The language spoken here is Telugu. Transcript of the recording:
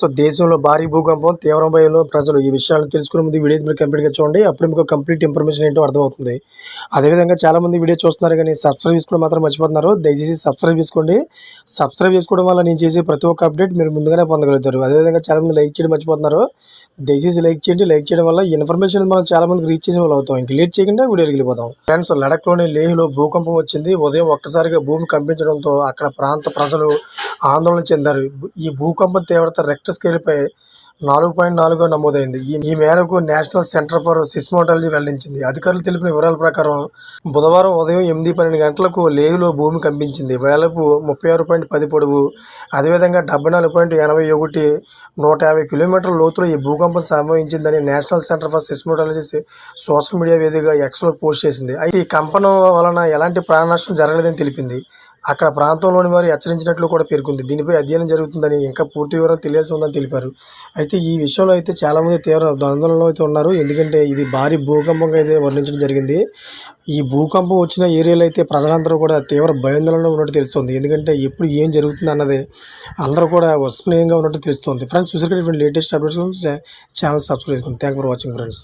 ఫ్రెండ్స్ దేశంలో భారీ భూకంపం తీవ్ర ప్రజలు ఈ విషయాలను తెలుసుకునే ముందు వీడియో మీరు కంప్లీట్గా చూడండి. అప్పుడు మీకు కంప్లీట్ ఇన్ఫర్మేషన్ ఏంటో అర్థమవుతుంది. అదేవిధంగా చాలామంది వీడియో చూస్తున్నారు కానీ సబ్స్క్రైబ్ చేసుకోవడం మాత్రం మర్చిపోతున్నారు. దయచేసి సబ్స్క్రైబ్ చేసుకోండి. సబ్స్క్రైబ్ చేసుకోవడం వల్ల నేను చేసే ప్రతి ఒక్క అప్డేట్ మీరు ముందుగానే పొందగలుగుతారు. అదేవిధంగా చాలామంది లైక్ చేయడం మర్చిపోతున్నారు. దయచేసి లైక్ చేయండి. లైక్ చేయడం వల్ల ఇన్ఫర్మేషన్ మనం చాలా మందికి రీచ్ చేసే వాళ్ళు అవుతాం. ఇంక లేట్ చేయకుండా వీడియోకి వెళ్ళిపోతాం ఫ్రెండ్స్ లడక్లోని లేహ్లో భూకంపం వచ్చింది. ఉదయం ఒక్కసారిగా భూమి కంపించడంతో అక్కడ ప్రాంత ప్రజలు ఆందోళన చెందారు. ఈ భూకంపం తీవ్రత రెక్టర్ స్కేల్పై నాలుగు పాయింట్ నాలుగుగా నమోదైంది. ఈ ఈ మేరకు నేషనల్ సెంటర్ ఫర్ సిస్మోటాలజీ వెల్లడించింది. అధికారులు తెలిపిన వివరాల ప్రకారం బుధవారం ఉదయం ఎనిమిది పన్నెండు గంటలకు లేవులో భూమి కంపించింది. వేలపు ముప్పై ఆరు పాయింట్ పది పొడవు అదేవిధంగా డెబ్బై నాలుగు పాయింట్ ఎనభై ఒకటి నూట యాభై కిలోమీటర్ల లోతులో ఈ భూకంపం సంభవించిందని national centre for seismology social media వేదికగా ఎక్స్లో పోస్ట్ చేసింది. అయితే ఈ కంపనం వలన ఎలాంటి ప్రాణనష్టం జరగలేదని తెలిపింది. అక్కడ ప్రాంతంలోని వారు హెచ్చరించినట్లు కూడా పేర్కొంది. దీనిపై అధ్యయనం జరుగుతుందని ఇంకా పూర్తి వివరాలు తెలియాల్సి ఉందని తెలిపారు. అయితే ఈ విషయంలో అయితే చాలామంది తీవ్ర ఆందోళనలో అయితే ఉన్నారు. ఎందుకంటే ఇది భారీ భూకంపంగా అయితే వర్ణించడం జరిగింది. ఈ భూకంపం వచ్చిన ఏరియాలో అయితే ప్రజలందరూ కూడా తీవ్ర భయాందోళనలో ఉన్నట్టు తెలుస్తుంది. ఎందుకంటే ఎప్పుడు ఏం జరుగుతుంది అన్నది అందరూ కూడా విస్మయంగా ఉన్నట్టు తెలుస్తుంది. ఫ్రెండ్స్ చూసారు లేటెస్ట్ అప్డేట్స్ ఛానల్ సబ్స్క్రైబ్ చేసుకోండి థ్యాంక్ ఫర్ వాచింగ్ ఫ్రెండ్స్